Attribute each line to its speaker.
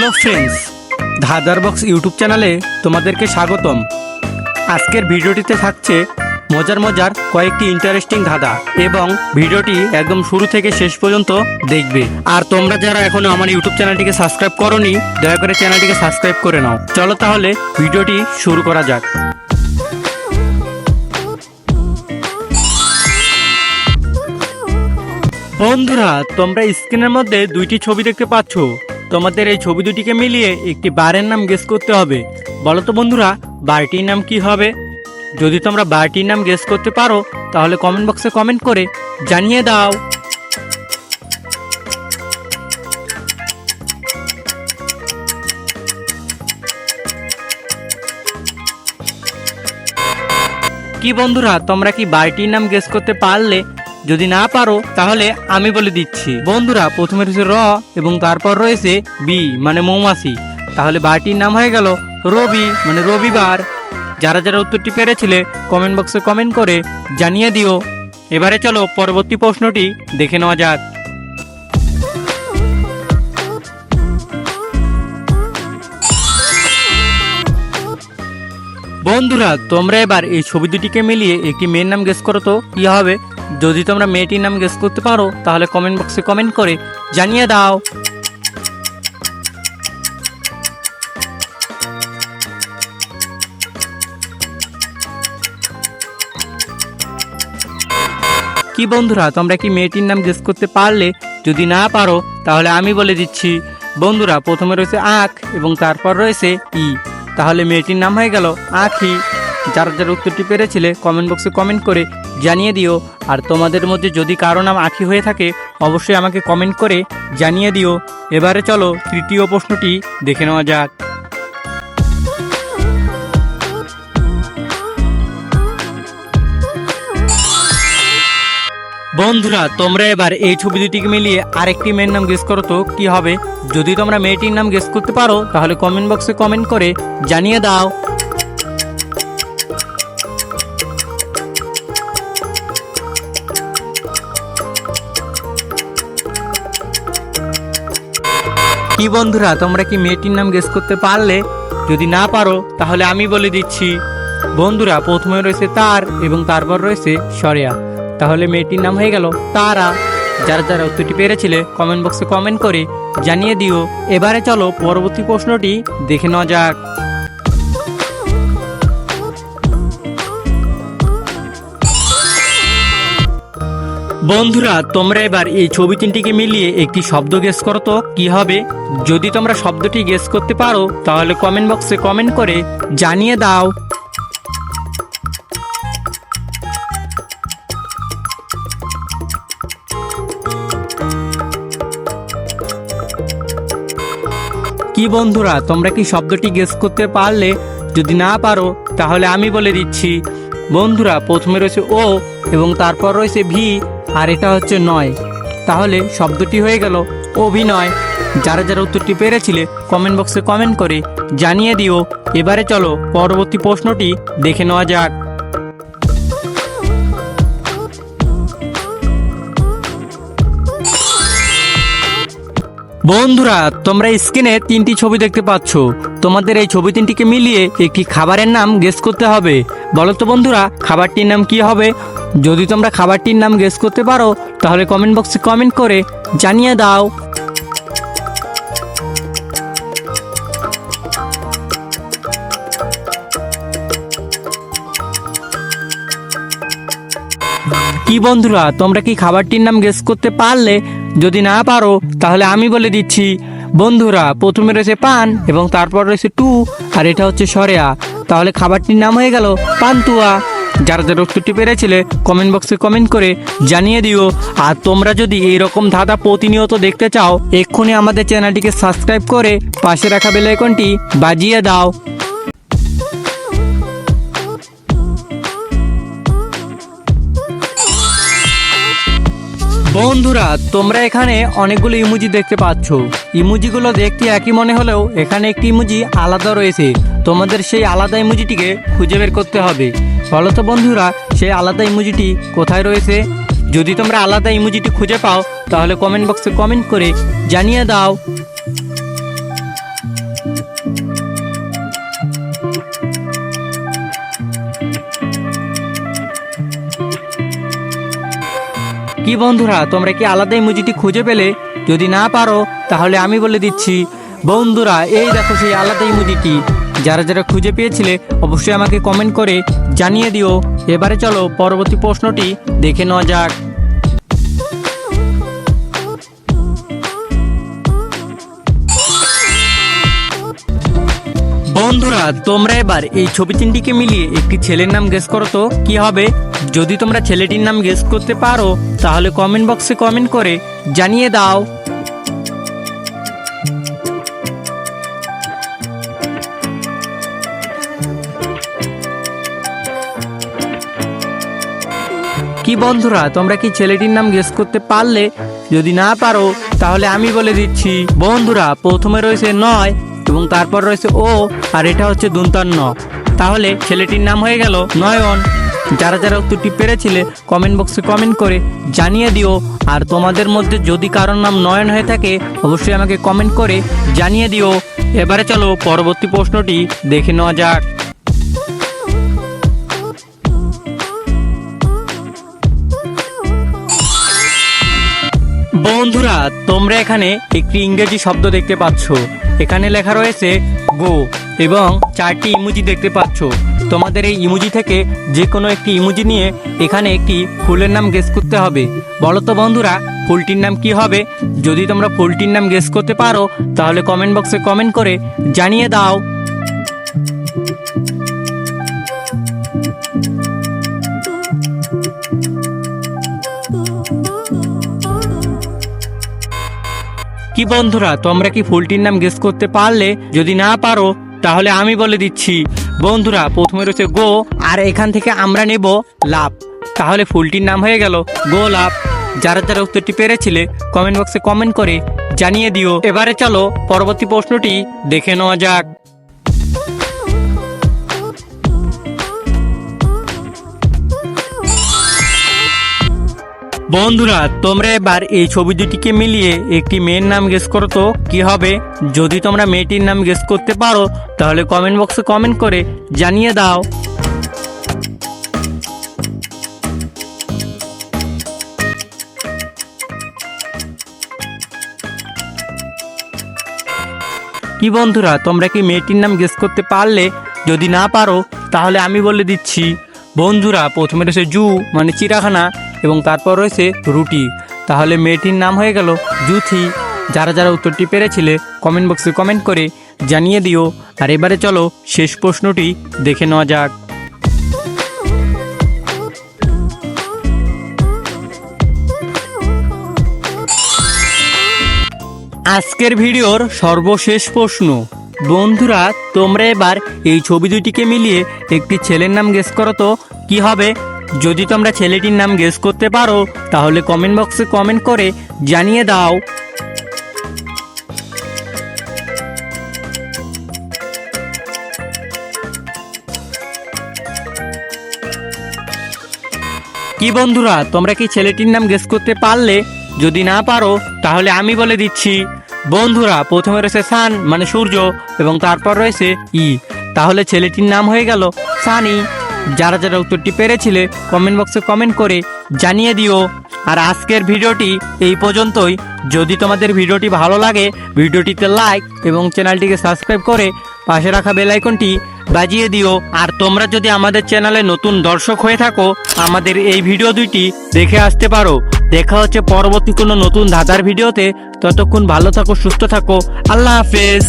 Speaker 1: Hello friends, ধাঁধার box YouTube চ্যানেলে তোমাদেরকে স্বাগতম। আজকের ভিডিওটিতে থাকছে মজার মজার কয়েকটি ইন্টারেস্টিং ধাঁধা এবং ভিডিওটি একদম শুরু থেকে শেষ পর্যন্ত দেখবে। আর তোমরা যারা এখনও আমার ইউটিউব চ্যানেলটিকে সাবস্ক্রাইব করনি, দয়া করে চ্যানেলটিকে সাবস্ক্রাইব করে নাও। চলো তাহলে ভিডিওটি শুরু করা যাক। বন্ধুরা, তোমরা স্ক্রিনের মধ্যে দুইটি ছবি দেখতে পাচ্ছ। তোমাদের এই ছবি দুটিকে মিলিয়ে একটি বারের নাম গেস করতে হবে। বলো তো বন্ধুরা, বারটির নাম কি হবে? যদি তোমরা বারটির নাম গেস করতে পারো, তাহলে কমেন্ট বক্সে কমেন্ট করে জানিয়ে দাও। কি বন্ধুরা, তোমরা কি বারটির নাম গেস করতে পারলে যদি না পারো, তাহলে আমি বলে দিচ্ছি। বন্ধুরা, প্রথমে রয়েছে র এবং তারপর রয়েছে বি মানে মৌমাছি। তাহলে বারটির নাম হয়ে গেল রবি মানে রবিবার। যারা যারা উত্তরটি পেরেছিলে কমেন্ট বক্সে কমেন্ট করে জানিয়ে দিও। এবারে চলো পরবর্তী প্রশ্নটি দেখে নেওয়া যাক। বন্ধুরা, তোমরা এবার এই ছবি দুটিকে মিলিয়ে একটি মেয়ের নাম গেস করো তো, কি হবে? যদি তোমরা মেয়েটির নাম গেস করতে পারো, তাহলে কমেন্ট বক্সে কমেন্ট করে জানিয়ে দাও। কি বন্ধুরা, তোমরা কি মেয়েটির নাম গেস করতে পারলে? যদি না পারো, তাহলে আমি বলে দিচ্ছি। বন্ধুরা, প্রথমে রয়েছে আখ এবং তারপর রয়েছে ই। তাহলে মেয়েটির নাম হয়ে গেল আখি। যারা যারা উত্তরটি পেরেছিলে কমেন্ট বক্সে কমেন্ট করে জানিয়ে দিও। আর তোমাদের মধ্যে যদি কারও নাম আঁখি হয়ে থাকে, অবশ্যই আমাকে কমেন্ট করে জানিয়ে দিও। এবারে চলো, তৃতীয় প্রশ্নটি দেখে নেওয়া যাক। বন্ধুরা, তোমরা এবার এই ছবি দুটিকে মিলিয়ে আরেকটি মেয়ের নাম গেস করো তো, কি হবে? যদি তোমরা মেয়েটির নাম গেস করতে পারো, তাহলে কমেন্ট বক্সে কমেন্ট করে জানিয়ে দাও। কি বন্ধুরা, তোমরা কি মেয়েটির নাম গেস করতে পারলে? যদি না পারো, তাহলে আমি বলে দিচ্ছি। বন্ধুরা, প্রথমে রয়েছে তার এবং তারপর রয়েছে সরেয়া তাহলে মেয়েটির নাম হয়ে গেল তারা। যারা যারা উত্তরটি পেরেছিলে কমেন্ট বক্সে কমেন্ট করে জানিয়ে দিও। এবারে চলো পরবর্তী প্রশ্নটি দেখে নেওয়া যাক। বন্ধুরা, তোমরা এবার এই ছবি তিনটিকে মিলিয়ে একটি শব্দ গেস করো তো, কি হবে? যদি তোমরা শব্দটি গেস করতে পারো, তাহলে কমেন্ট বক্সে কমেন্ট করে জানিয়ে দাও। কি বন্ধুরা, তোমরা কি শব্দটি গেস করতে পারলে? যদি না পারো, তাহলে আমি বলে দিচ্ছি। বন্ধুরা, প্রথমে রয়েছে ও এবং তারপর রয়েছে ভি, আর এটা হচ্ছে নয়। তাহলে শব্দটি হয়ে গেল অভিনয়। যারা যারা উত্তরটি পেরেছিলে কমেন্ট বক্সে কমেন্ট করে জানিয়ে দিও। এবারে চলো, পরবর্তী প্রশ্নটি দেখে নেওয়া যাক। বন্ধুরা, তোমরা স্ক্রিনে তিনটি ছবি দেখতে পাচ্ছ। তোমাদের এই ছবি তিনটিকে মিলিয়ে একটি খাবারের নাম গেস করতে হবে। বলো তো বন্ধুরা, খাবারটির নাম কি হবে? যদি তোমরা খাবারটির নাম গেস করতে পারো, তাহলে কমেন্ট বক্সে কমেন্ট করে জানিয়ে দাও। কি বন্ধুরা, তোমরা কি খাবারটির নাম গেস করতে পারলে? যদি না পারো, তাহলে আমি বলে দিচ্ছি, বন্ধুরা, প্রথমে রয়েছে পান এবং তারপর রয়েছে টু, আর এটা হচ্ছে সরেয়া। তাহলে খাবারটির নাম হয়ে গেল পান্তুয়া। যারা যারা উত্তরটি পেরেছিলে কমেন্ট বক্সে কমেন্ট করে জানিয়ে দিও। আর তোমরা যদি এই রকম ধাঁধা প্রতিনিয়ত দেখতে চাও, এক্ষুনি আমাদের চ্যানেলটিকে সাবস্ক্রাইব করে পাশে রাখা বেল আইকনটি বাজিয়ে দাও। বন্ধুরা, তোমরা এখানে অনেকগুলো ইমুজি দেখতে পাচ্ছ। ইমুজিগুলো দেখতে একই মনে হলেও এখানে একটি ইমুজি আলাদা রয়েছে। তোমাদের সেই আলাদা ইমুজিটিকে খুঁজে বের করতে হবে। বলো তো বন্ধুরা, সেই আলাদা ইমুজিটি কোথায় রয়েছে? যদি তোমরা আলাদা ইমুজিটি খুঁজে পাও, তাহলে কমেন্ট বক্সে কমেন্ট করে জানিয়ে দাও। কি বন্ধুরা, তোমরা কি আলাদা ইমোজিটি খুঁজে পেলে? যদি না পারো, তাহলে আমি বলে দিচ্ছি, বন্ধুরা, এই দেখো সেই আলাদা ইমোজিটি যারা যারা খুঁজে পেয়েছিলে, অবশ্যই আমাকে কমেন্ট করে জানিয়ে দিও। এবারে চলো, পরবর্তী প্রশ্নটি দেখে নেওয়া যাক। বন্ধুরা, তোমরা এবার এই ছবি তিনটিকে মিলিয়ে একটি ছেলের নাম গেস করো তো, কি হবে? যদি তোমরা ছেলেটির নাম গেস করতে পারো, তাহলে কমেন্ট বক্সে কমেন্ট করে জানিয়ে দাও। কি বন্ধুরা, তোমরা কি ছেলেটির নাম গেস করতে পারলে? যদি না পারো, তাহলে আমি বলে দিচ্ছি, বন্ধুরা, প্রথমে রয়েছে নয় এবং তারপর রয়েছে ও, আর এটা হচ্ছে দন্তান্ন। তাহলে ছেলেটির নাম হয়ে গেল নয়ন। যারা যারা উত্তরটি পেরেছিলে কমেন্ট বক্সে কমেন্ট করে জানিয়ে দিও। আর তোমাদের মধ্যে যদি কারোর নাম নয়ন হয়ে থাকে, অবশ্যই আমাকে কমেন্ট করে জানিয়ে দিও। এবারে চলো পরবর্তী প্রশ্নটি দেখে নেওয়া যাক। বন্ধুরা, তোমরা এখানে একটি ইংরেজি শব্দ দেখতে পাচ্ছ। এখানে লেখা রয়েছে গো এবং চারটি ইমুজি দেখতে পাচ্ছ। তোমাদের এই ইমুজি থেকে যে কোনো একটি ইমুজি নিয়ে এখানে একটি ফুলের নাম গেস করতে হবে। বলো তো বন্ধুরা, ফুলটির নাম কি হবে? যদি তোমরা ফুলটির নাম গেস করতে পারো, তাহলে কমেন্ট বক্সে কমেন্ট করে জানিয়ে দাও। কি বন্ধুরা, তোমরা কি ফুলটির নাম গেস করতে পারলে? যদি না পারো, তাহলে আমি বলে দিচ্ছি। বন্ধুরা, প্রথমে রয়েছে গো, আর এখান থেকে আমরা নেব লাভ তাহলে ফুলটির নাম হয়ে গেল গো লাভ যারা যারা উত্তরটি পেরেছিলে কমেন্ট বক্সে কমেন্ট করে জানিয়ে দিও। এবারে চলো, পরবর্তী প্রশ্নটি দেখে নেওয়া যাক। বন্ধুরা, তোমরা এবার এই ছবি দুটিকে মিলিয়ে একটি মেয়ের নাম গেস করো তো, কি হবে? যদি তোমরা মেয়েটির নাম গেস করতে পারো, তাহলে কমেন্ট বক্সে কমেন্ট করে জানিয়ে দাও। কি বন্ধুরা, তোমরা কি মেয়েটির নাম গেস করতে পারলে? যদি না পারো, তাহলে আমি বলে দিচ্ছি। বন্ধুরা, প্রথমে রয়েছে জু মানে চিড়াখানা, এবং তারপর রয়েছে রুটি। তাহলে মেয়েটির নাম হয়ে গেল জুথি। যারা যারা উত্তরটি পেরেছিলে কমেন্ট বক্সে কমেন্ট করে জানিয়ে দিও। আর এবারে চলো শেষ প্রশ্নটি দেখে নেওয়া যাক। আজকের ভিডিওর সর্বশেষ প্রশ্ন। বন্ধুরা, তোমরা এবার এই ছবি দুটিকে মিলিয়ে একটি ছেলের নাম গেস করো তো, কি হবে? যদি তোমরা ছেলেটির নাম গেস করতে পারো, তাহলে কমেন্ট বক্সে কমেন্ট করে জানিয়ে দাও। কি বন্ধুরা, তোমরা কি ছেলেটির নাম গেস করতে পারলে? যদি না পারো, তাহলে আমি বলে দিচ্ছি। বন্ধুরা, প্রথমে রয়েছে সান মানে সূর্য, এবং তারপর রয়েছে ই। তাহলে ছেলেটির নাম হয়ে গেল সানি। যারা যারা উত্তরটি পেরেছিলে কমেন্ট বক্সে কমেন্ট করে জানিয়ে দিও। আর আজকের ভিডিওটি এই পর্যন্তই। যদি তোমাদের ভিডিওটি ভালো লাগে, ভিডিওটিতে লাইক এবং চ্যানেলটিকে সাবস্ক্রাইব করে পাশে রাখা বেল আইকনটি বাজিয়ে দিও। আর তোমরা যদি আমাদের চ্যানেলে নতুন দর্শক হয়ে থাকো, আমাদের এই ভিডিও দুইটি দেখে আসতে পারো। দেখা হচ্ছে পরবর্তী কোনো নতুন ধাঁধার ভিডিওতে। ততক্ষণ ভালো থাকো সুস্থ থাকো। আল্লাহ হাফেজ।